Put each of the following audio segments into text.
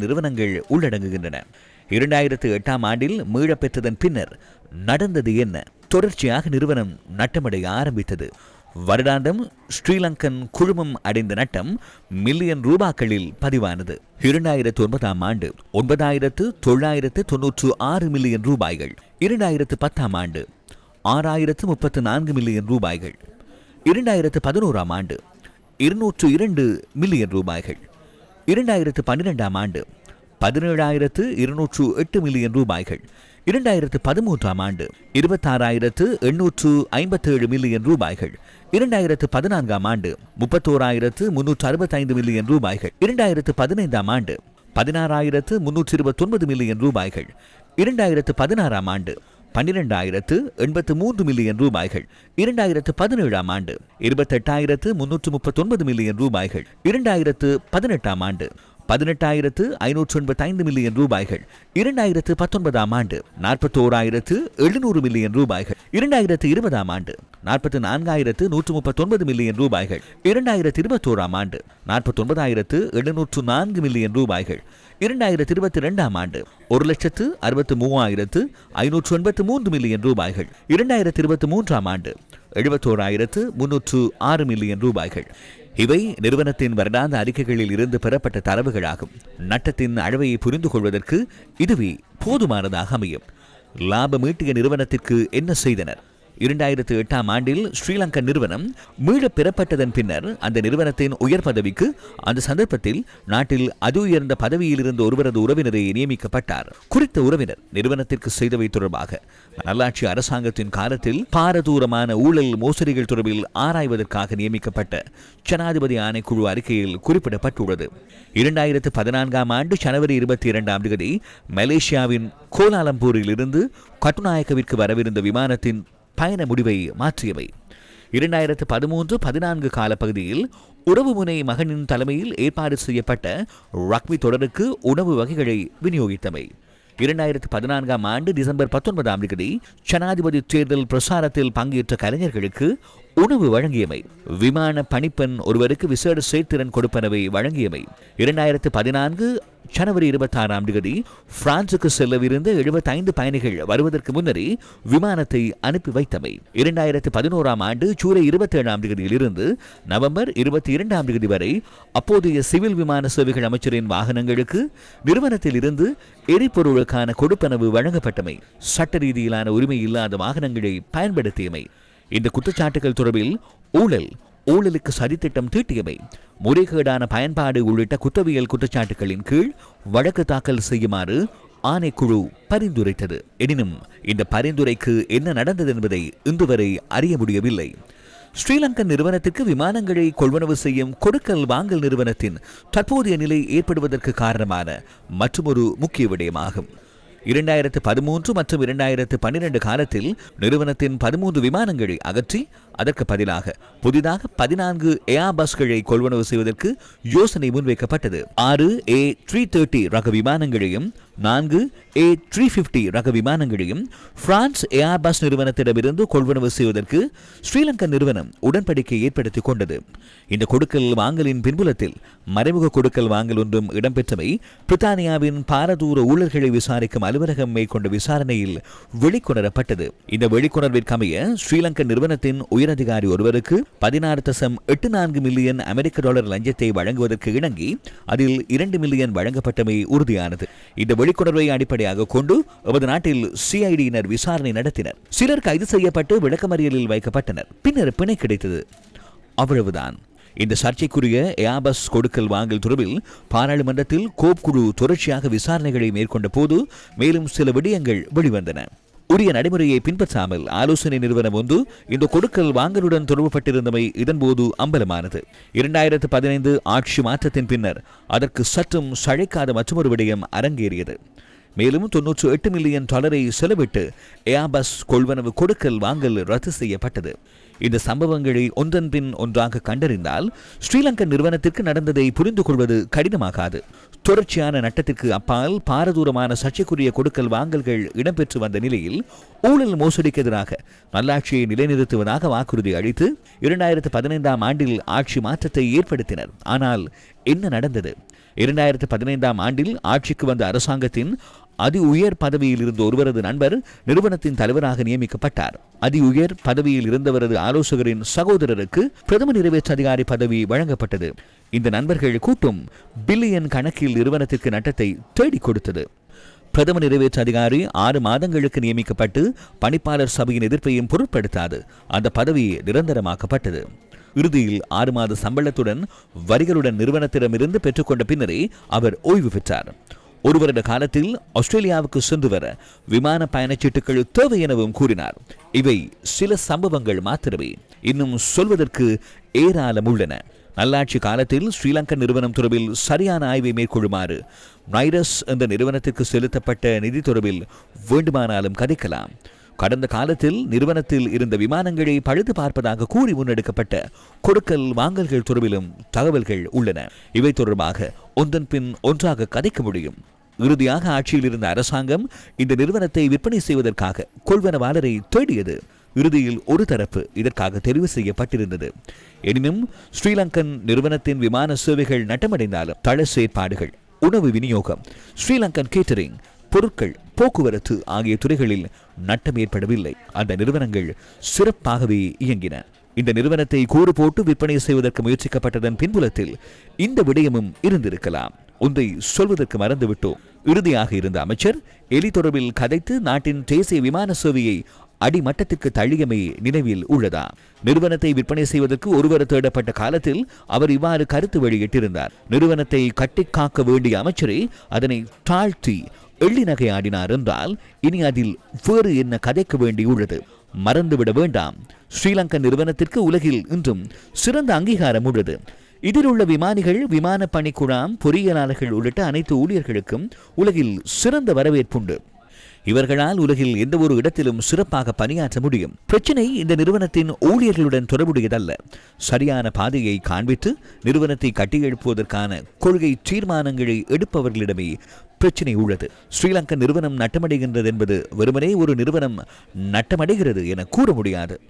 நிறுவனங்கள் உள்ளடங்குகின்றன. இரண்டாயிரத்து எட்டாம் ஆண்டில் மீளப் பெற்றதன் பின்னர் நடந்தது என்ன? தொடர்ச்சியாக நிறுவனம் நட்டமடைய ஆரம்பித்தது. வருடாந்தம் ஸ்ரீலங்கன் குழுமம் அடைந்த நட்டம் மில்லியன் ரூபாக்களில் பதிவானது. இரண்டாயிரத்து ஒன்பதாம் ஆண்டு ஒன்பதாயிரத்து தொள்ளாயிரத்து தொன்னூற்று ஆறு மில்லியன் ரூபாய்கள். இரண்டாயிரத்து பத்தாம் ஆண்டு ஆறாயிரத்து முப்பத்து நான்கு மில்லியன் ரூபாய்கள். இரண்டாயிரத்து பதினோராம் ஆண்டு இருநூற்று இரண்டு மில்லியன் ரூபாய்கள். இரண்டாயிரத்து பன்னிரெண்டாம் ஆண்டு பதினேழாயிரத்து இருநூற்று எட்டு மில்லியன் ரூபாய்கள். இரண்டாயிரத்து பதிமூன்றாம் ஆண்டு இருபத்தாறாயிரத்து எண்ணூற்று ஐம்பத்தேழு மில்லியன் ரூபாய்கள். இரண்டாயிரத்து பதினான்காம் ஆண்டு முப்பத்தோராயிரத்து முன்னூற்று அறுபத்தைந்து மில்லியன் ரூபாய்கள். இரண்டாயிரத்து பதினைந்தாம் ஆண்டு பதினாறாயிரத்து முன்னூற்றி இருபத்தொன்பது மில்லியன் ரூபாய்கள். இரண்டாயிரத்து பதினாறாம் ஆண்டு பன்னிரெண்டாயிரத்து எண்பத்து மூன்று மில்லியன் ரூபாய்கள். இரண்டாயிரத்து பதினேழாம் ஆண்டு. இருபத்தெட்டாயிரத்து முன்னூற்று முப்பத்தொன்பது மில்லியன் ரூபாய்கள். இரண்டாயிரத்து பதினெட்டாம் ஆண்டு. பதினெட்டாயிரத்து ஐநூற்று எண்பத்தைந்து மில்லியன் ரூபாய்கள். இரண்டாயிரத்து பத்தொன்பதாம் ஆண்டு நாற்பத்தோராயிரத்து எழுநூறு மில்லியன் ரூபாய்கள். இரண்டாயிரத்து இருபதாம் ஆண்டு நாற்பத்தி நான்காயிரத்து நூற்று முப்பத்தொன்பது மில்லியன் ரூபாய்கள். இரண்டாயிரத்து இருபத்தோராம் ஆண்டு நாற்பத்தொன்பதாயிரத்து எழுநூற்று நான்கு மில்லியன் ரூபாய்கள். இரண்டாயிரத்து இருபத்தி இரண்டாம் ஆண்டு ஒரு லட்சத்து அறுபத்து மூவாயிரத்து ஐநூற்று எண்பத்து மூன்று மில்லியன் ரூபாய்கள். இரண்டாயிரத்து இருபத்தி மூன்றாம் ஆண்டு எழுபத்தோராயிரத்து முன்னூற்று ஆறு மில்லியன் ரூபாய்கள். இவை நிறுவனத்தின் வருடாந்த அறிக்கைகளில் இருந்து பெறப்பட்ட தரவுகளாகும். நட்டத்தின் அளவையை புரிந்து கொள்வதற்கு இதுவே போதுமானதாக அமையும். லாபம் ஈட்டிய நிறுவனத்திற்கு என்ன செய்தனர்? இரண்டாயிரத்து எட்டாம் ஆண்டில் ஸ்ரீலங்கா நிறுவனம் மீளப் பெறப்பட்டதன் பின்னர் அந்த நிறுவனத்தின் உயர் பதவிக்கு அந்த சந்தர்ப்பத்தில் நாட்டில் அது உயர்ந்த பதவியில் இருந்த ஒருவரது உறவினரை நியமிக்கப்பட்டார். குறித்த உறவினர் நிறுவனத்திற்கு செய்தவை தொடர்பாக நல்லாட்சி அரசாங்கத்தின் காலத்தில் பாரதூரமான ஊழல் மோசடிகள் தொடர்பில் ஆராய்வதற்காக நியமிக்கப்பட்ட ஜனாதிபதி ஆணைக்குழு அறிக்கையில் குறிப்பிடப்பட்டுள்ளது. இரண்டாயிரத்து பதினான்காம் ஆண்டு ஜனவரி இருபத்தி இரண்டாம் தேதி மலேசியாவின் கோலாலம்பூரில் இருந்து கட்டுநாயக்கவிற்கு வரவிருந்த விமானத்தின் பயண முடிவை மாற்றியவை. இரண்டாயிரத்து பதிமூன்று பதினான்கு காலப்பகுதியில் உறவுமுனை மகனின் தலைமையில் ஏற்பாடு செய்யப்பட்ட ரக்மி தொடருக்கு உணவு வகைகளை விநியோகித்தவை. இரண்டாயிரத்து பதினான்காம் ஆண்டு டிசம்பர் பத்தொன்பதாம் தேதி ஜனாதிபதி தேர்தல் பிரசாரத்தில் பங்கேற்ற கலைஞர்களுக்கு உணவு வழங்கியமை விமான பணிப்பெண் ஒருவருக்கு விசேட சேர்த்திறன் கொடுப்பனவை வழங்கியமை. இரண்டாயிரத்து பதினான்கு ஜனவரி இருபத்தி ஆறாம் தேதி பிரான்சுக்கு செல்லவிருந்த எழுபத்தைந்து பயணிகள் வருவதற்கு முன்னரே விமானத்தை அனுப்பி வைத்தமை. இரண்டாயிரத்து பதினோராம் ஆண்டு ஜூலை இருபத்தி ஏழாம் தேதியிலிருந்து நவம்பர் இருபத்தி இரண்டாம் தேதி வரை அப்போதைய சிவில் விமான சேவைகள் அமைச்சரின் வாகனங்களுக்கு நிறுவனத்தில் இருந்து எரிபொருளுக்கான கொடுப்பனவு வழங்கப்பட்டமை. சட்ட ரீதியிலான உரிமை இல்லாத வாகனங்களை பயன்படுத்தியமை. இந்த குற்றச்சாட்டுகள் தொடர்பில் ஊழல் ஊழலுக்கு சதித்திட்டம் தீட்டியவை. முறைகேடான பயன்பாடு உள்ளிட்ட குற்றவியல் குற்றச்சாட்டுகளின் கீழ் வழக்கு தாக்கல் செய்யுமாறு ஆணைக்குழு பரிந்துரைத்தது. எனினும் இந்த பரிந்துரைக்கு என்ன நடந்தது என்பதை இன்று வரை அறிய முடியவில்லை. ஸ்ரீலங்கன் நிறுவனத்திற்கு விமானங்களை கொள்வனவு செய்யும் கொடுக்கல் வாங்கல் நிறுவனத்தின் தற்போதைய நிலை ஏற்படுவதற்கு காரணமான மற்றொரு முக்கிய விடயமாகும். இரண்டாயிரத்து பதிமூன்று மற்றும் இரண்டாயிரத்து பன்னிரண்டு காலத்தில் நிறுவனத்தின் பதிமூன்று விமானங்களை அகற்றி அதற்கு பதிலாக புதிதாக பதினான்கு ஏர்பஸ்களை கொள்வனவு செய்வதற்கு யோசனை முன்வைக்கப்பட்டது. ஆறு ஏ த்ரீ தேர்ட்டி ரக விமானங்களையும் நான்கு ஏ த்ரீ பிப்டி ரக விமானங்களையும் பிரான்ஸ் ஏர்பஸ் நிறுவனத்திடமிருந்து கொள்வனவு செய்வதற்கு ஸ்ரீலங்கா நிறுவனம் உடன்படிக்கை ஏற்படுத்திக் கொண்டது. இந்த கொடுக்கல் வாங்கலின் பின்புலத்தில் மறைமுக கொடுக்கல் வாங்கல் ஒன்றும் இடம்பெற்றமை பிரித்தானியாவின் பாரதூர ஊழல்களை விசாரிக்கும் அலுவலகம் மேற்கொண்ட விசாரணையில் வெளிக்கொணரப்பட்டது. இந்த வெளிக்கொணர்விற்கமைய ஸ்ரீலங்கா நிறுவனத்தின் உயர் உயரதிகாரி ஒருவருக்கு பதினாறு தசம் எட்டு நான்கு மில்லியன் அமெரிக்க டாலர் லஞ்சத்தை வழங்குவதற்கு இணங்கி அதில் இரண்டு மில்லியன் வழங்கப்பட்டமை உறுதியானது. இந்த வெளிக்கொணர்வை அடிப்படையாக கொண்டு எமது நாட்டில் சிஐடியினர் விசாரணை நடத்தினர். சிலர் கைது செய்யப்பட்டு விளக்கமறியலில் வைக்கப்பட்டனர். பின்னர் பிணை கிடைத்தது. அவ்வளவுதான். இந்த சர்ச்சைக்குரிய ஏபஸ் கொடுக்கல் வாங்கல் தொடர்பில் பாராளுமன்றத்தில் கோப் குழு தொடர்ச்சியாக விசாரணைகளை மேற்கொண்ட போது மேலும் சில விடயங்கள் வெளிவந்தன. உரிய நடைமுறையை பின்பற்றாமல் ஆலோசனை நிறுவனம் ஒன்று இந்த கொடுக்கல் வாங்கலுடன் தொடர்புபட்டிருந்தமை இதன்போது அம்பலமானது. இரண்டாயிரத்து பதினைந்து ஆட்சி மாற்றத்தின் பின்னர் அதற்கு சற்றும் சழைக்காத மற்றொரு விடயம் அரங்கேறியது. மேலும் தொன்னூற்று எட்டு மில்லியன் டாலரை செலவிட்டு ஏபஸ் கொள்வனவு கொடுக்கல் வாங்கல் ரத்து செய்யப்பட்டது. இந்த சம்பவங்களை ஒன்றன் பின் ஒன்றாக கண்டறிந்தால் ஸ்ரீலங்கா நிறுவனத்திற்கு நடந்ததை புரிந்து கொள்வது கடினமாகாது. தொடர்ச்சியான நட்டத்திற்கு அப்பால் பாரதூரமான சர்ச்சைக்குரிய கொடுக்கல் வாங்கல்கள் இடம்பெற்று வந்த நிலையில் ஊழல் மோசடிக்கு எதிராக நல்லாட்சியை நிலைநிறுத்துவதாக வாக்குறுதி அளித்து இரண்டாயிரத்து பதினைந்தாம் ஆண்டில் ஆட்சி மாற்றத்தை ஏற்படுத்தினர். ஆனால் என்ன நடந்தது? இரண்டாயிரத்து பதினைந்தாம் ஆண்டில் ஆட்சிக்கு வந்த அரசாங்கத்தின் அதி உயர் பதவியில் இருந்த ஒருவரது நண்பர் நிறுவனத்தின் தலைவராக நியமிக்கப்பட்டார். அதி உயர் பதவியில் இருந்தவரது ஆலோசகரின் சகோதரருக்கு பிரதம நிறைவேற்று அதிகாரி பதவி வழங்கப்பட்டது. இந்த நண்பர்கள் கூட்டும் பில்லியன் கணக்கில் நிறுவனத்திற்கு நட்டத்தை தேடிக் கொடுத்தது. பிரதம நிறைவேற்று அதிகாரி ஆறு மாதங்களுக்கு நியமிக்கப்பட்டு பணிப்பாளர் சபையின் எதிர்ப்பையும் பொருட்படுத்தாது. அந்த பதவி நிரந்தரமாக்கப்பட்டது. இறுதியில் ஆறு மாத சம்பளத்துடன் வரிகளுடன் நிறுவனத்திடமிருந்து பெற்றுக்கொண்ட பின்னரே அவர் ஓய்வு பெற்றார். ஒரு வருட காலத்தில் ஆஸ்திரேலியாவுக்கு சென்று வர விமான பயணச்சீட்டுகள் தேவை எனவும் கூறினார். இவை சில சம்பவங்கள் மாத்திரமே. இன்னும் சொல்வதற்கு ஏராளம் உள்ளன. நல்லாட்சி காலத்தில் ஸ்ரீலங்கா நிறுவனம் தொடர்பில் சரியான ஆய்வை மேற்கொள்ளுமாறு நைரஸ் என்ற நிறுவனத்திற்கு செலுத்தப்பட்ட நிதி தொடர்பில் வேண்டுமானாலும் கதைக்கலாம். கடந்த காலத்தில் நிறுவனத்தில் இருந்த விமானங்களை பழுது பார்ப்பதாக கூறி முன்னெடுக்கப்பட்ட கொடுக்கல் வாங்கல்கள் தொடர்பிலும் தகவல்கள் உள்ளன. இவை தொடர்பாக ஒன்றன் பின் ஒன்றாக கதைக்க முடியும். இறுதியாக ஆட்சியில் இருந்த அரசாங்கம் இந்த நிறுவனத்தை விற்பனை செய்வதற்காக கொள்வனவாளரை தேடியது. இறுதியில் ஒரு தரப்பு இதற்காக தெரிவு செய்யப்பட்டிருந்தது. எனினும் ஸ்ரீலங்கன் நிறுவனத்தின் விமான சேவைகள் நட்டமடைந்தாலும் தள செயற்பாடுகள் உணவு விநியோகம் ஸ்ரீலங்கன் கேட்டரிங் பொருட்கள் போக்குவரத்து ஆகிய துறைகளில் நட்டம் ஏற்படவில்லை. அந்த நிறுவனங்கள் சிறப்பாகவே இயங்கின. இந்த நிறுவனத்தை கூறு போட்டு விற்பனை செய்வதற்கு முயற்சிக்கப்பட்டதன் பின்புலத்தில் இந்த விடயமும் இருந்திருக்கலாம். ஒன்றை சொல்வதற்கு மறந்துவிட்டோம். இறுதியாக இருந்த அமைச்சர் எலி தொடர்பில் கதைத்து நாட்டின் தேசிய விமான சேவையை அடிமட்டத்திற்கு தள்ளியமை நினைவில் உள்ளதா? நிறுவனத்தை விற்பனை செய்வதற்கு ஒருவர் தேடப்பட்ட காலத்தில் அவர் இவ்வாறு கருத்து வெளியிட்டிருந்தார். நிறுவனத்தை கட்டிக் காக்க வேண்டிய அமைச்சரே அதனை தாழ்த்தி எள்ளி நகையாடினார் என்றால் இனி அதில் வேறு என்ன கதைக்க வேண்டியுள்ளது? மறந்துவிட வேண்டாம். ஸ்ரீலங்கா நிறுவனத்திற்கு உலகில் இன்றும் சிறந்த அங்கீகாரம் உள்ளது. இதில் உள்ள விமானிகள் விமான பணிக்குழாம் பொறியியலாளர்கள் உள்ளிட்ட அனைத்து ஊழியர்களுக்கும் உலகில் சிறந்த வரவேற்புண்டு. இவர்களால் உலகில் எந்த ஒரு இடத்திலும் சிறப்பாக பணியாற்ற முடியும். பிரச்சனை இந்த நிறுவனத்தின் ஊழியர்களுடன் தொடர்புடையதல்ல. சரியான பாதையை காண்பித்து நிறுவனத்தை கட்டியெழுப்புவதற்கான கொள்கை தீர்மானங்களை எடுப்பவர்களிடமே பிரச்சனை உள்ளது. ஸ்ரீலங்கா நிறுவனம் நட்டமடைகின்றது என்பது வெறுமனே ஒரு நிறுவனம் நட்டமடைகிறது என கூற முடியாது.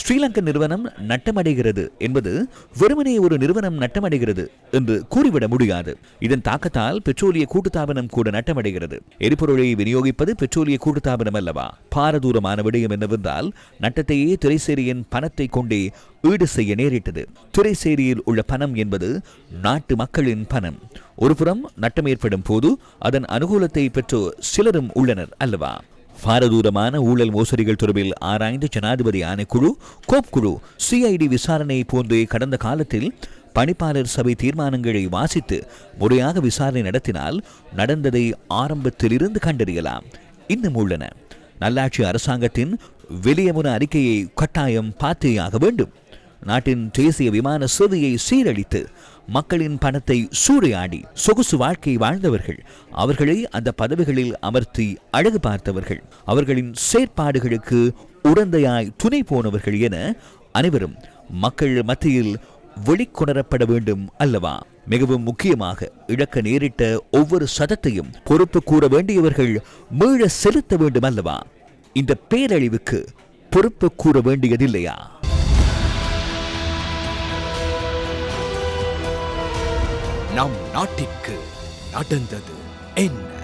ஸ்ரீலங்கா நிறுவனம் நட்டமடைகிறது என்பது வெறுமனே ஒரு நிறுவனம் நட்டமடைகிறது என்று கூறிவிட முடியாது. இதன் தாக்கத்தால் பெட்ரோலிய கூட்டுத்தாபனம் கூட நட்டமடைகிறது. எரிபொருளை விநியோகிப்பது பெட்ரோலிய கூட்டுத்தாபனம் அல்லவா பாரதூரமான விடயம் என்னவென்றால் நட்டத்தையே திரைசேரியின் பணத்தை கொண்டே ஈடு செய்ய நேரிட்டது. துறைசேரியில் உள்ள பணம் என்பது நாட்டு மக்களின் பணம். ஒருபுறம் நட்டம் ஏற்படும் போது அதன் அனுகூலத்தை பெற்றோர் சிலரும் உள்ளனர் அல்லவா? பாரதூரமான ஊழல் மோசடிகள் தொடர்பில் ஆராய்ந்த ஜனாதிபதி ஆணைக்குழு கோப் குழு சிஐடி விசாரணை போன்றே கடந்த காலத்தில் பணிப்பாளர் சபை தீர்மானங்களை வாசித்து முறையாக விசாரணை நடத்தினால் நடந்ததை ஆரம்பத்திலிருந்து கண்டறியலாம். இன்னும் உள்ளன. நல்லாட்சி அரசாங்கத்தின் வெளியமுன அறிக்கையை கட்டாயம் பார்த்தேயாக வேண்டும். நாட்டின் தேசிய விமான சேவையை சீரழித்து மக்களின் பணத்தை சூறையாடி சொகுசு வாழ்க்கை வாழ்ந்தவர்கள். அவர்களை அந்த பதவிகளில் அமர்த்தி அழகு பார்த்தவர்கள். அவர்களின் செயற்பாடுகளுக்கு உடந்தையாய் துணை போனவர்கள் என அனைவரும் மக்கள் மத்தியில் வெளிக்கொணரப்பட வேண்டும் அல்லவா? மிகவும் முக்கியமாக இழக்க நேரிட்ட ஒவ்வொரு சதத்தையும் பொறுப்பு கூற வேண்டியவர்கள் மீள செலுத்த வேண்டும் அல்லவா? இந்த பேரழிவுக்கு பொறுப்பு கூற வேண்டியதில்லையா? நம் நாட்டிற்கு நடந்தது. என்ன?